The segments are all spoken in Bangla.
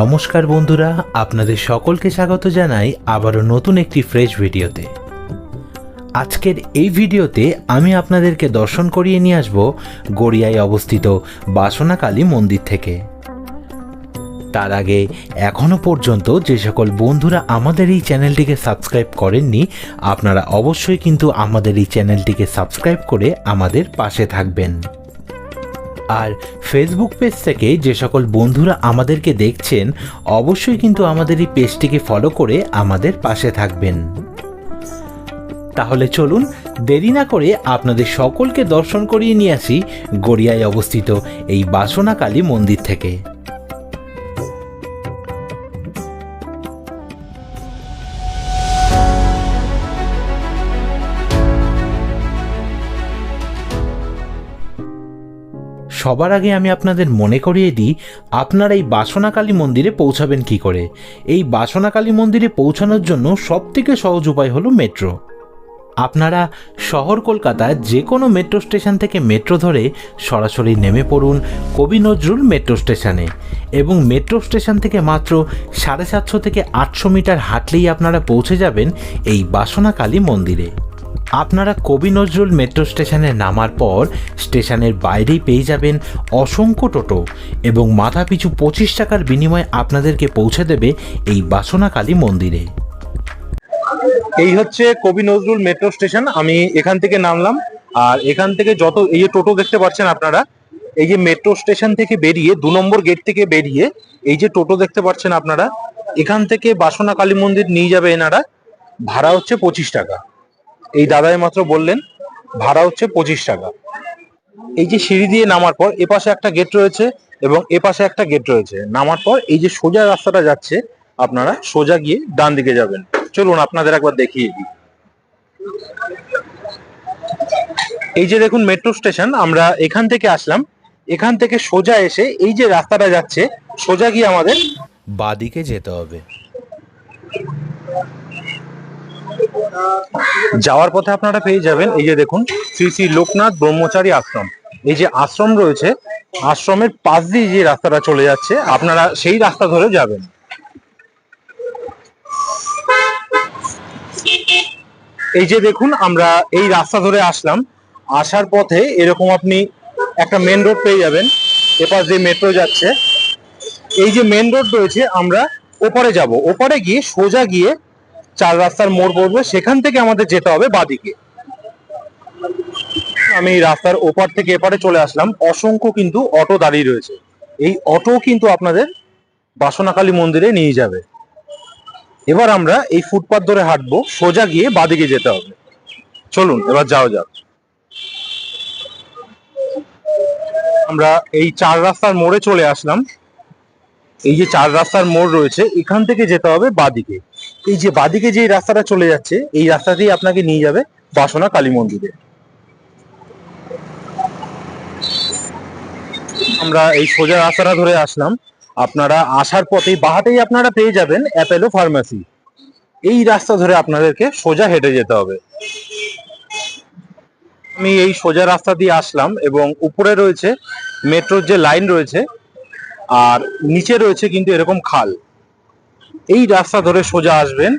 নমস্কার বন্ধুরা, আপনাদের সকলকে স্বাগত জানাই আবারও নতুন একটি ফ্রেশ ভিডিওতে আজকের এই ভিডিওতে আমি আপনাদেরকে দর্শন করিয়ে নিয়ে আসব গড়িয়ায় অবস্থিত বাসনাকালী মন্দির থেকে। তার আগে এখনও পর্যন্ত যে সকল বন্ধুরা আমাদের এই চ্যানেলটিকে সাবস্ক্রাইব করেননি, আপনারা অবশ্যই কিন্তু আমাদের এই চ্যানেলটিকে সাবস্ক্রাইব করে আমাদের পাশে থাকবেন। আর ফেসবুক পেজ থেকে যে সকল বন্ধুরা আমাদেরকে দেখছেন, অবশ্যই কিন্তু আমাদের এই পেজটিকে ফলো করে আমাদের পাশে থাকবেন। তাহলে চলুন, দেরি না করে আপনাদের সকলকে দর্শন করিয়ে নিয়ে আসি গড়িয়ায় অবস্থিত এই বাসনাকালী মন্দির থেকে। সবার আগে আমি আপনাদের মনে করিয়ে দিই, আপনারা এই বাসনাকালী মন্দিরে পৌঁছাবেন কি করে? এই বাসনাকালী মন্দিরে পৌঁছানোর জন্য সবথেকে সহজ উপায় হলো মেট্রো। আপনারা শহর কলকাতায় যে কোনো মেট্রো স্টেশন থেকে মেট্রো ধরে সরাসরি নেমে পড়ুন কবি নজরুল মেট্রো স্টেশনে। এবং মেট্রো স্টেশন থেকে মাত্র সাড়ে সাতশো থেকে আটশো মিটার হাঁটলেই আপনারা পৌঁছে যাবেন এই বাসনাকালী মন্দিরে। আপনারা কবি নজরুল মেট্রো স্টেশনে নামার পর স্টেশনের বাইরেই পেয়ে যাবেন অসংখ্য টোটো এবং মাথাপিছু পঁচিশ টাকার বিনিময়ে আপনাদেরকে পৌঁছে দেবে এই বাসনাকালী মন্দিরে। এই হচ্ছে কবি নজরুল মেট্রো স্টেশন আমি এখান থেকে নামলাম আর এখান থেকে যত এই যে টোটো দেখতে পাচ্ছেন আপনারা, এই যে মেট্রো স্টেশন থেকে বেরিয়ে দু নম্বর গেট থেকে বেরিয়ে এই যে টোটো দেখতে পাচ্ছেন আপনারা, এখান থেকে বাসনা কালী মন্দির নিয়ে যাবে এনারা, ভাড়া হচ্ছে পঁচিশ টাকা। এই দাদাই মাত্র বললেন, ভাড়া হচ্ছে পঁচিশ টাকা। এই যে সিঁড়ি দিয়ে নামার পর এপাশে একটা গেট রয়েছে এবং এপাশে একটা গেট রয়েছে। নামার পর এই যে সোজা রাস্তাটা যাচ্ছে, আপনারা সোজা গিয়ে ডান দিকে যাবেন। চলুন, আপনাদের একবার দেখিয়ে দিই। এই যে দেখুন মেট্রো স্টেশন আমরা এখান থেকে আসলাম। এখান থেকে সোজা এসে এই যে রাস্তাটা যাচ্ছে, সোজা গিয়ে আমাদের বাদিকে যেতে হবে। যাওয়ার পথে আপনারা পেয়ে যাবেন, এই যে দেখুন, শ্রী শ্রী লোকনাথ ব্রহ্মচারী আশ্রম। এই যে আশ্রম রয়েছে, আশ্রমের পাশ দিয়ে যে রাস্তাটা চলে যাচ্ছে, আপনারা সেই রাস্তা ধরে যাবেন। এই যে দেখুন, আমরা এই রাস্তা ধরে আসলাম। আসার পথে এরকম আপনি একটা মেন রোড পেয়ে যাবেন, এপাশ দিয়ে মেট্রো যাচ্ছে। এই যে মেন রোড রয়েছে, আমরা ওপারে যাব। ওপারে গিয়ে সোজা গিয়ে চার রাস্তার মোড় পড়বে, সেখান থেকে আমাদের যেতে হবে বাদিকে। আমি রাস্তার ওপার থেকে এপারে চলে আসলাম, অসংখ্য কিন্তু অটো দাঁড়িয়ে রয়েছে। এই অটো কিন্তু আপনাদের বাসনাকালী মন্দিরে নিয়ে যাবে। এবার আমরা এই ফুটপাথ ধরে হাঁটবো, সোজা গিয়ে বাদিকে যেতে হবে। চলুন, এবার যাও যাক। আমরা এই চার রাস্তার মোড়ে চলে আসলাম। এই যে চার রাস্তার মোড় রয়েছে, এখান থেকে যেতে হবে বাদিকে। এই যে বাদিকে যে রাস্তাটা চলে যাচ্ছে, এই রাস্তা রাস্তাতেই আপনাকে নিয়ে যাবে বাসনা কালী মন্দিরে। আমরা এই সোজা রাস্তাটা ধরে আসলাম। আপনারা আসার পথেই বাহাতেই আপনারা পেয়ে যাবেন অ্যাপেলো ফার্মেসি। এই রাস্তা ধরে আপনাদেরকে সোজা হেঁটে যেতে হবে। আমি এই সোজা রাস্তা দিয়ে আসলাম এবং উপরে রয়েছে, মেট্রোর যে লাইন রয়েছে, আর নিচে রয়েছে কিন্তু এরকম খাল। এই রাস্তা ধরে সোজা আসবেন।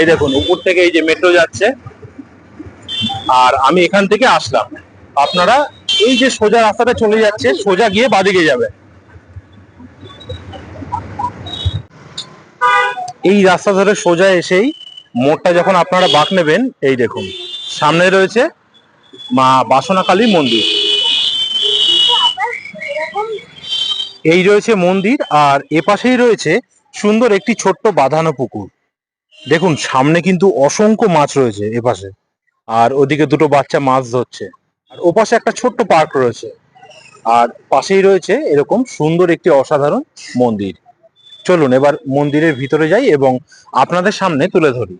এই দেখুন, উপর থেকে এই যে মেট্রো যাচ্ছে। আর আমি এখান থেকে আসলাম। আপনারা এই যে সোজা রাস্তাটা চলে যাচ্ছে, সোজা গিয়ে বাদিকে যাবে এই রাস্তা ধরে সোজা এসেই মোড়টা যখন আপনারা বাঁক নেবেন, এই দেখুন, সামনে রয়েছে মা বাসনাকালী মন্দির। এই রয়েছে মন্দির, আর এপাশেই রয়েছে সুন্দর একটি ছোট্ট বাঁধানো পুকুর। দেখুন, সামনে কিন্তু অসংখ্য মাছ রয়েছে এপাশে। আর ওদিকে দুটো বাচ্চা মাছ ধরছে। আর ওপাশে একটা ছোট্ট পার্ক রয়েছে। আর পাশেই রয়েছে এরকম সুন্দর একটি অসাধারণ মন্দির। চলুন, এবার মন্দিরের ভিতরে যাই এবং আপনাদের সামনে তুলে ধরি।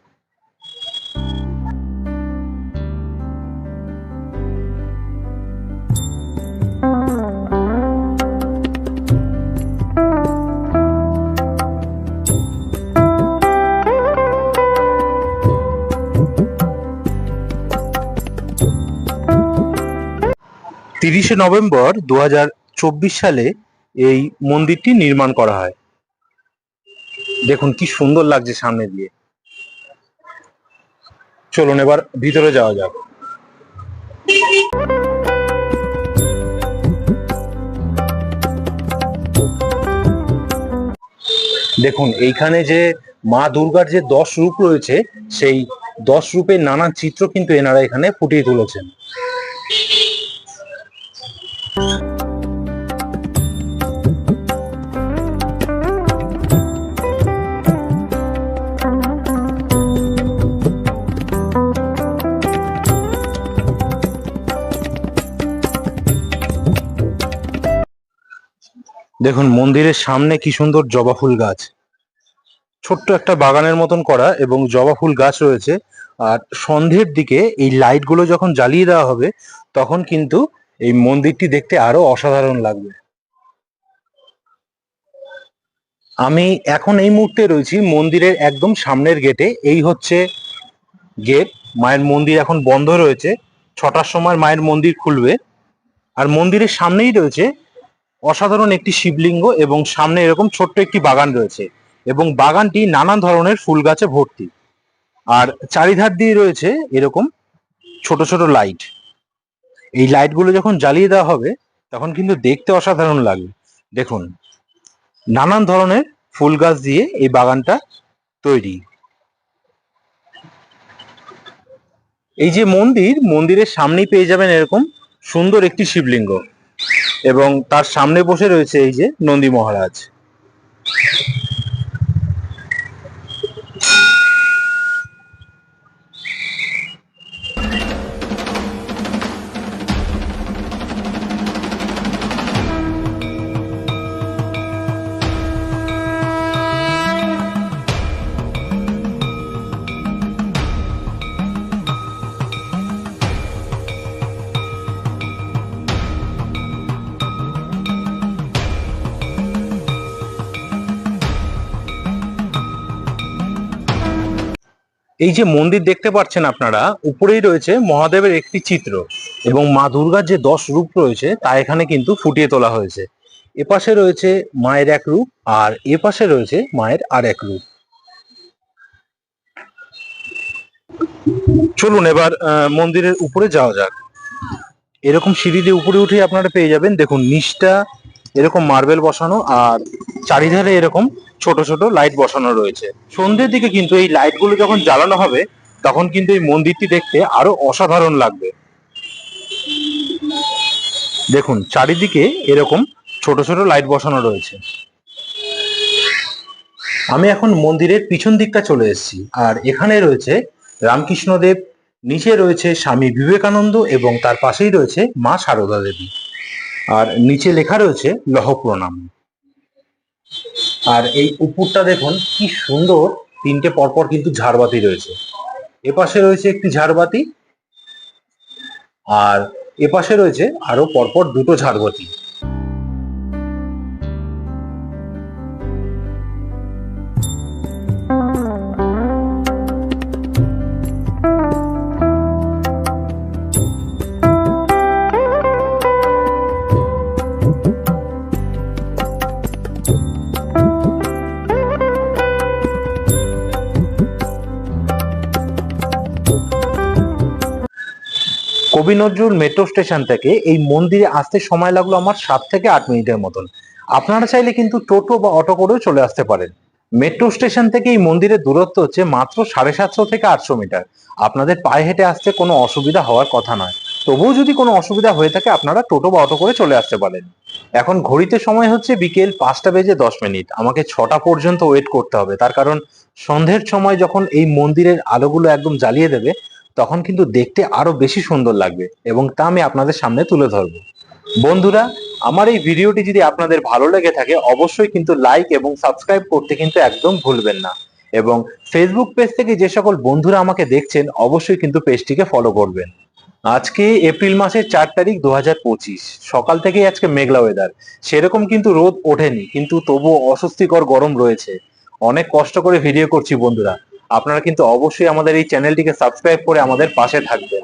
তিরিশে নভেম্বর দু হাজার চব্বিশ সালে এই মন্দিরটি নির্মাণ করা হয়। দেখুন কি সুন্দর লাগছে সামনে দিয়ে। চলুন এবার ভিতরে যাওয়া যাক। দেখুন, এইখানে যে মা দুর্গার যে দশ রূপ রয়েছে, সেই দশ রূপের নানান চিত্র কিন্তু এনারা এখানে ফুটিয়ে তুলেছেন। দেখুন, মন্দিরের সামনে কি সুন্দর জবা ফুল গাছ। ছোট্ট একটা বাগানের মতন করা এবং জবা ফুল গাছ রয়েছে। আর সন্ধ্যের দিকে এই লাইটগুলো যখন জ্বালিয়ে দেওয়া হবে, তখন কিন্তু এই মন্দিরটি দেখতে আরও অসাধারণ লাগবে। আমি এখন এই মুহূর্তে রয়েছি মন্দিরের একদম সামনের গেটে। এই হচ্ছে গেট। মায়ের মন্দির এখন বন্ধ রয়েছে। ছটার সময় মায়ের মন্দির খুলবে। আর মন্দিরের সামনেই রয়েছে অসাধারণ একটি শিবলিঙ্গ এবং সামনে এরকম ছোট্ট একটি বাগান রয়েছে এবং বাগানটি নানান ধরনের ফুল গাছে ভর্তি। আর চারিধার দিয়ে রয়েছে এরকম ছোট ছোট লাইট। এই লাইটগুলো যখন জ্বালিয়ে দেওয়া হবে, তখন কিন্তু দেখতে অসাধারণ লাগবে দেখুন, নানান ধরনের ফুল গাছ দিয়ে এই বাগানটা তৈরি। এই যে মন্দির, মন্দিরের সামনেই পেয়ে যাবেন এরকম সুন্দর একটি শিবলিঙ্গ এবং তার সামনে বসে রয়েছে এই যে নন্দী মহারাজ। এই যে মন্দির দেখতে পাচ্ছেন আপনারা, উপরেই রয়েছে মহাদেবের একটি চিত্র এবং মা দুর্গার যে দশ রূপ রয়েছে, তা এখানে কিন্তু ফুটিয়ে তোলা হয়েছে। এপাশে রয়েছে মায়ের এক রূপ আর এপাশে রয়েছে মায়ের আর এক রূপ। চলুন এবার মন্দিরের উপরে যাওয়া যাক। এরকম সিঁড়ি দিয়ে উপরে উঠে আপনারা পেয়ে যাবেন। দেখুন, নিচটা এরকম মার্বেল বসানো আর চারিধারে এরকম ছোট ছোট লাইট বসানো রয়েছে। সন্ধ্যের দিকে কিন্তু এই লাইটগুলো যখন জ্বালানো হবে, তখন কিন্তু এই মন্দিরটি দেখতে আরও অসাধারণ লাগবে। দেখুন, চারিদিকে এরকম ছোট ছোট লাইট বসানো রয়েছে। আমি এখন মন্দিরের পিছন দিকটা চলে এসেছি, আর এখানে রয়েছে রামকৃষ্ণদেব, নিচে রয়েছে স্বামী বিবেকানন্দ এবং তার পাশেই রয়েছে মা সারদা দেবী আর নিচে লেখা রয়েছে লহ প্রণাম আর এই উপরটা দেখুন, কি সুন্দর। তিনটে পরপর কিন্তু ঝাড়বাতি রয়েছে। এপাশে রয়েছে একটি ঝাড়বাতি, আর এপাশে রয়েছে আরও পরপর দুটো ঝাড়বাতি। কবি নজরুল মেট্রো স্টেশন থেকে এই মন্দিরে আসতে সময় লাগল আমার সাত থেকে আট মিনিটের মতন। আপনারা চাইলে কিন্তু টোটো বা অটো করেও চলে আসতে পারেন। মেট্রো স্টেশন থেকে এই মন্দিরের দূরত্ব হচ্ছে মাত্র সাড়ে সাতশো থেকে আটশো মিটার। আপনাদের পায়ে হেঁটে আসতে কোনো অসুবিধা হওয়ার কথা নয়। তবুও যদি কোনো অসুবিধা হয়ে থাকে, আপনারা টোটো বা অটো করে চলে আসতে পারেন। এখন ঘড়িতে সময় হচ্ছে বিকেল পাঁচটা বেজে দশ মিনিট। আমাকে ছটা পর্যন্ত ওয়েট করতে হবে। তার কারণ সন্ধ্যের সময় যখন এই মন্দিরের আলোগুলো একদম জ্বালিয়ে দেবে তখন কিন্তু দেখতে আরও বেশি সুন্দর লাগবে এবং তা আমি আপনাদের সামনে তুলে ধরবো। বন্ধুরা, আমার এই ভিডিওটি যদি আপনাদের ভালো লেগে থাকে, অবশ্যই কিন্তু লাইক এবং সাবস্ক্রাইব করতে কিন্তু একদম ভুলবেন না। এবং ফেসবুক পেজ থেকে যে সকল বন্ধুরা আমাকে দেখছেন, অবশ্যই কিন্তু পেজটিকে ফলো করবেন। আজকে এপ্রিল মাসের চার তারিখ দু হাজার পঁচিশ। সকাল থেকেই আজকে মেঘলা ওয়েদার সেরকম কিন্তু রোদ ওঠেনি, কিন্তু তবুও অস্বস্তিকর গরম রয়েছে। অনেক কষ্ট করে ভিডিও করছি বন্ধুরা। আপনারা কিন্তু অবশ্যই আমাদের এই চ্যানেলটিকে সাবস্ক্রাইব করে আমাদের পাশে থাকবেন।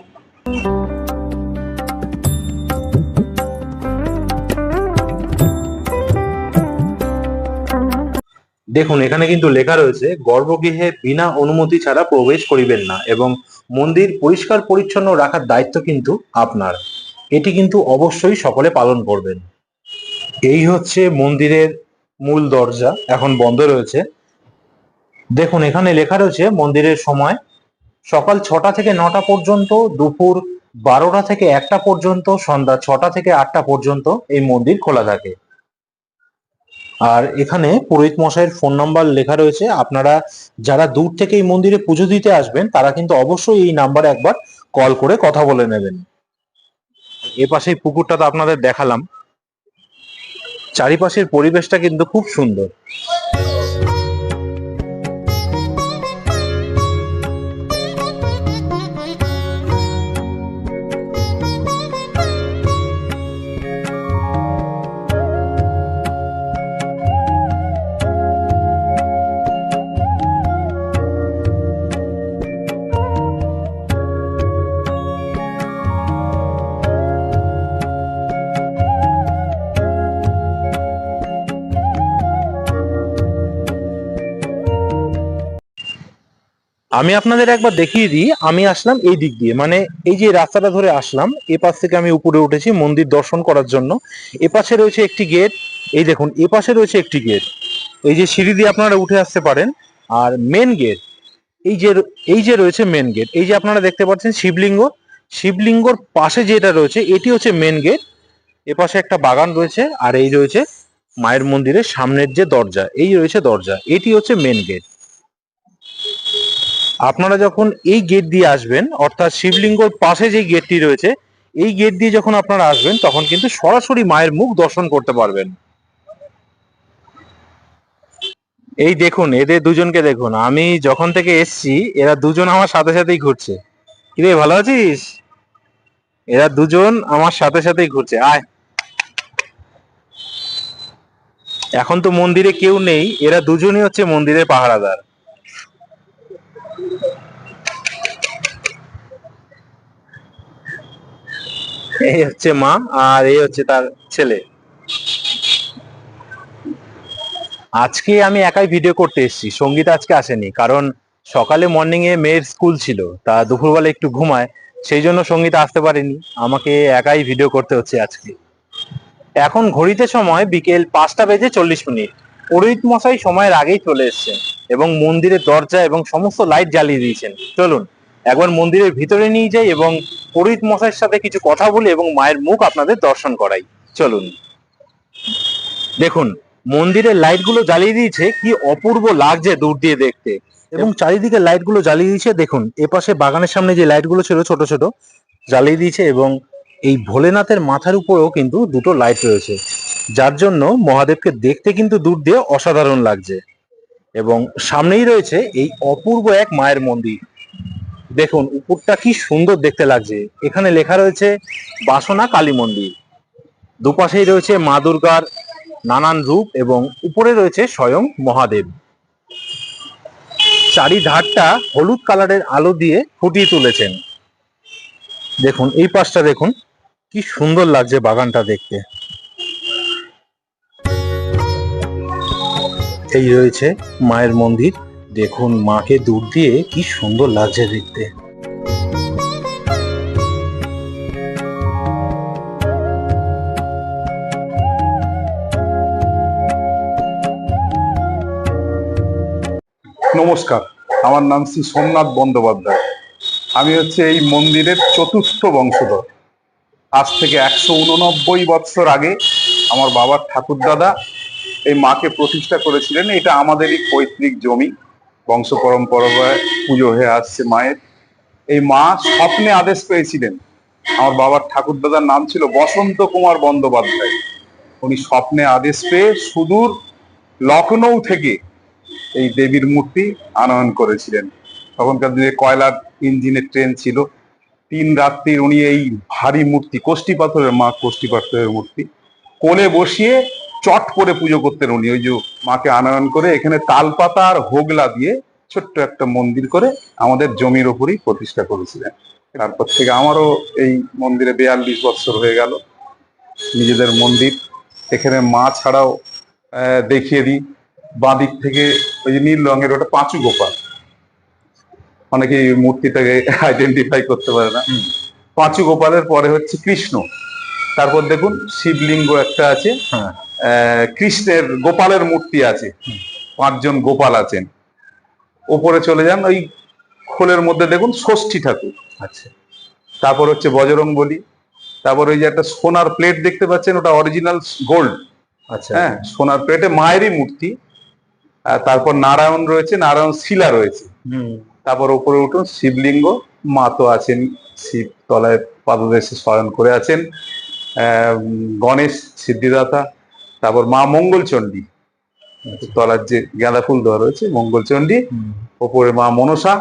দেখুন, এখানে কিন্তু লেখা রয়েছে, গর্ভগৃহে বিনা অনুমতি ছাড়া প্রবেশ করিবেন না এবং মন্দির পরিষ্কার পরিচ্ছন্ন রাখার দায়িত্ব কিন্তু আপনার। এটি কিন্তু অবশ্যই সকলে পালন করবেন। এই হচ্ছে মন্দিরের মূল দরজা, এখন বন্ধ রয়েছে। দেখুন, এখানে লেখা রয়েছে মন্দিরের সময় সকাল ছটা থেকে নটা পর্যন্ত, দুপুর বারোটা থেকে একটা পর্যন্ত, সন্ধ্যা ছটা থেকে আটটা পর্যন্ত এই মন্দির খোলা থাকে। আর এখানে পুরোহিত মশাইয়ের ফোন নাম্বার লেখা রয়েছে। আপনারা যারা দূর থেকে এই মন্দিরে পুজো দিতে আসবেন, তারা কিন্তু অবশ্যই এই নাম্বারে একবার কল করে কথা বলে নেবেন। এ পাশে পুকুরটা তো আপনাদের দেখালাম। চারিপাশের পরিবেশটা কিন্তু খুব সুন্দর। আমি আপনাদের একবার দেখিয়ে দিই, আমি আসলাম এই দিক দিয়ে। মানে এই যে রাস্তাটা ধরে আসলাম এ পাশ থেকে আমি উপরে উঠেছি মন্দির দর্শন করার জন্য। এ পাশে রয়েছে একটি গেট, এই দেখুন এ পাশে রয়েছে একটি গেট। এই যে সিঁড়ি দিয়ে আপনারা উঠে আসতে পারেন। আর মেন গেট এই যে এই যে রয়েছে মেন গেট এই যে আপনারা দেখতে পাচ্ছেন শিবলিঙ্গ। শিবলিঙ্গর পাশে যেটা রয়েছে, এটি হচ্ছে মেন গেট এ পাশে একটা বাগান রয়েছে, আর এই রয়েছে মায়ের মন্দিরের সামনের যে দরজা, এই রয়েছে দরজা, এটি হচ্ছে মেন গেট আপনারা যখন এই গেট দিয়ে আসবেন, অর্থাৎ শিবলিঙ্গর পাশে যে গেটটি রয়েছে, এই গেট দিয়ে যখন আপনারা আসবেন, তখন কিন্তু সরাসরি মায়ের মুখ দর্শন করতে পারবেন। এই দেখুন, এদের দুজনকে দেখুন। আমি যখন থেকে এসছি, এরা দুজন আমার সাথে সাথেই ঘুরছে। কিরে ভালো আছিস? এরা দুজন আমার সাথে সাথেই ঘুরছে। আয়। এখন তো মন্দিরে কেউ নেই, এরা দুজনই হচ্ছে মন্দিরের পাহারাদার। এই হচ্ছে মা আর এই হচ্ছে তার ছেলে। আজকে আমি একাই ভিডিও করতে এসেছি, সংগীত আজকে আসেনি, কারণ সকালে মর্নিং এ মেয়ের স্কুল ছিল, তা দুপুরবেলা একটু ঘুমায়, সেই জন্য সংগীত আসতে পারেনি, আমাকে একাই ভিডিও করতে হচ্ছে আজকে। এখন ঘড়িতে সময় বিকেল পাঁচটা বেজে চল্লিশ মিনিট। পুরোহিত মশাই সময়ের আগেই চলে এসেছেন এবং মন্দিরের দরজা এবং সমস্ত লাইট জ্বালিয়ে দিয়েছেন। চলুন, একবার মন্দিরের ভিতরে নিয়ে যাই এবং পুরোহিত মশাইয়ের সাথে কিছু কথা বলি এবং মায়ের মুখ আপনাদের দর্শন করাই। চলুন। দেখুন, মন্দিরের লাইটগুলো জ্বালিয়ে দিয়েছে, কি অপূর্ব লাগছে দূর দিয়ে দেখতে। এবং চারিদিকে লাইটগুলো জ্বালিয়ে দিয়েছে, দেখুন, এপাশে বাগানের সামনে যে লাইটগুলো ছিল ছোট ছোট, জ্বালিয়ে দিয়েছে এবং এই ভোলেনাথের মাথার উপরেও কিন্তু দুটো লাইট রয়েছে। যার জন্য মহাদেবকে দেখতে কিন্তু দূর দিয়ে অসাধারণ লাগছে। এবং সামনেই রয়েছে এই অপূর্ব এক মায়ের মন্দির। দেখুন, উপরটা কি সুন্দর দেখতে লাগছে। এখানে লেখা রয়েছে, বাসনা কালী মন্দির। দুপাশেই রয়েছে মা দুর্গার নানান রূপ এবং উপরে রয়েছে স্বয়ং মহাদেব। চারিধারটা হলুদ কালারের আলো দিয়ে ফুটিয়ে তুলেছেন। দেখুন, এই পাশটা দেখুন। কি সুন্দর লাগছে বাগানটা দেখতে। এই রয়েছে মায়ের মন্দির। দেখুন মাকে দূর দিয়ে কি সুন্দর লাগছে দেখতে। নমস্কার, আমার নাম শ্রী সোমনাথ বন্দ্যোপাধ্যায়। আমি হচ্ছে এই মন্দিরের চতুর্থ বংশধর। আজ থেকে একশো উননব্বই বৎসর আগে আমার বাবার ঠাকুরদাদা এই মাকে প্রতিষ্ঠা করেছিলেন। এটা আমাদেরই পৈতৃক জমি, বংশ পরম্পরায় পুজো হয়ে আসছে মায়ের। এই মা স্বপ্নে আদেশ পেয়েছিলেন। আমার বাবার ঠাকুরদাদার নাম ছিল বসন্ত কুমার বন্দ্যোপাধ্যায়। উনি স্বপ্নে আদেশ পেয়ে সুদূর লখনৌ থেকে এই দেবীর মূর্তি আনয়ন করেছিলেন। তখনকার দিনে কয়লার ইঞ্জিনের ট্রেন ছিল। তিন রাত্রির উনি এই ভারী মূর্তি, কোষ্টি পাথরের মা, কোষ্টি পাথরের মূর্তি, কোলে বসিয়ে চট করে পুজো করতেন উনি। ওই যে মাকে আনয়ন করে এখানে তালপাতা আর হোগলা দিয়ে ছোট্ট একটা মন্দির করে আমাদের জমির ওপরই প্রতিষ্ঠা করেছিলেন। তারপর থেকে আমারও এই মন্দিরে বেয়াল্লিশ বছর হয়ে গেল, নিজেদের মন্দির। এখানে মা ছাড়াও দেখিয়ে দিই বাঁ দিক থেকে ওই যে নীল রঙের ওটা পাঁচু গোপাল। অনেকে এই মূর্তিটাকে আইডেন্টিফাই করতে পারে না। পাঁচু গোপালের পরে হচ্ছে কৃষ্ণ। তারপর দেখুন শিবলিঙ্গ একটা আছে হ্যাঁ। কৃষ্ণের গোপালের মূর্তি আছে। পাঁচজন গোপাল আছেন। ওপরে চলে যান ওই খোলের মধ্যে দেখুন ষষ্ঠী ঠাকুর। আচ্ছা। তারপর হচ্ছে বজরং বলি তারপর ওই যে একটা সোনার প্লেট দেখতে পাচ্ছেন ওটা অরিজিনাল গোল্ড আচ্ছা। হ্যাঁ সোনার প্লেটে মায়েরই মূর্তি। তারপর নারায়ণ রয়েছে নারায়ণ শিলা রয়েছে। তারপর উপরে উঠুন শিবলিঙ্গ মা তো আছেন শিব তলায় পাদদেশে শয়ন করে আছেন গণেশ সিদ্ধিদাতা তারপর মা মঙ্গলচণ্ডী তলার যে গাঁদা ফুল দেওয়া রয়েছে মঙ্গলচণ্ডী ওপরে মা মনসা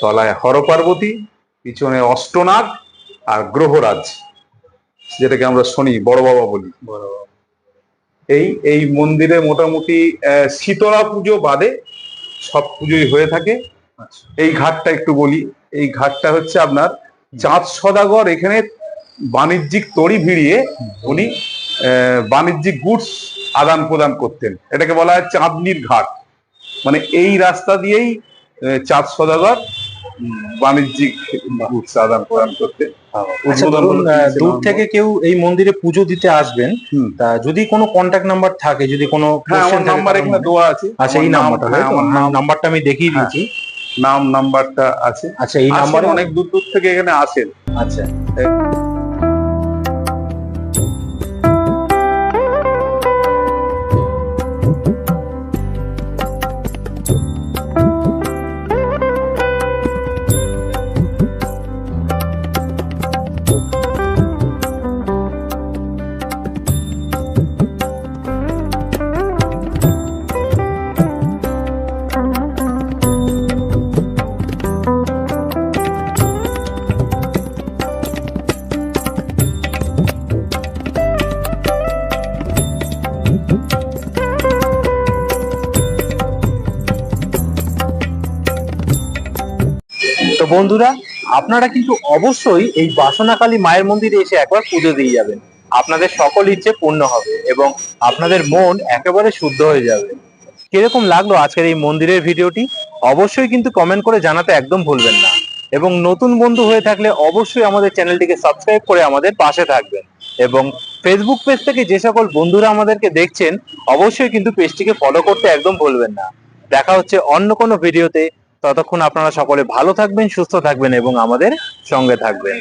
তলায় হরপার্বতী পিছনে অষ্টনাগ আর গ্রহরাজ যেটাকে আমরা শুনি বড় বাবা বলি। এই এই মন্দিরে মোটামুটি শীতলা পুজো বাদে সব পুজোই হয়ে থাকে। এই ঘাটটা একটু বলি এই ঘাটটা হচ্ছে আপনার চাঁদ সদাগর এখানে বাণিজ্যিক তড়ি ভিড়িয়ে উনি বাণিজ্যিক গুডস আদান প্রদান করতেন। এটাকে বলা হয় চাঁদনির ঘাট। মানে এই রাস্তা দিয়েই চাঁদ সদাগর বাণিজ্যিক গুডস আদান প্রদান করতেন। আচ্ছা দূর থেকে কেউ এই মন্দিরে পুজো দিতে আসবেন যদি কোনো কন্ট্যাক্ট নাম্বার থাকে যদি কোনো হ্যাঁ নাম্বার এখানে দেওয়া আছে। আচ্ছা এই নাম্বারটা হ্যাঁ, আমার নাম্বারটা আমি দেখিয়ে হ্যাঁ। দিয়েছি নাম নাম্বারটা আছে। আচ্ছা এই নাম্বার অনেক দূর দূর থেকে এখানে আসেন। আচ্ছা। আপনারা কিন্তু অবশ্যই এই বাসনাকালী মায়ের মন্দিরে এসে একবার পুজো দিয়ে যাবেন। আপনাদের সকল ইচ্ছে পূর্ণ হবে এবং আপনাদের মন একেবারে শুদ্ধ হয়ে যাবে। কীরকম লাগল আজকের এই মন্দিরের ভিডিওটি? অবশ্যই কিন্তু কমেন্ট করে জানাতে একদম ভুলবেন না। এবং নতুন বন্ধু হয়ে থাকলে অবশ্যই আমাদের চ্যানেলটিকে সাবস্ক্রাইব করে আমাদের পাশে থাকবেন। এবং ফেসবুক পেজ থেকে যে সকল বন্ধুরা আমাদেরকে দেখছেন, অবশ্যই কিন্তু পেজটিকে ফলো করতে একদম ভুলবেন না। দেখা হচ্ছে অন্য কোনো ভিডিওতে ততক্ষণ আপনারা সকলে ভালো থাকবেন সুস্থ থাকবেন এবং আমাদের সঙ্গে থাকবেন।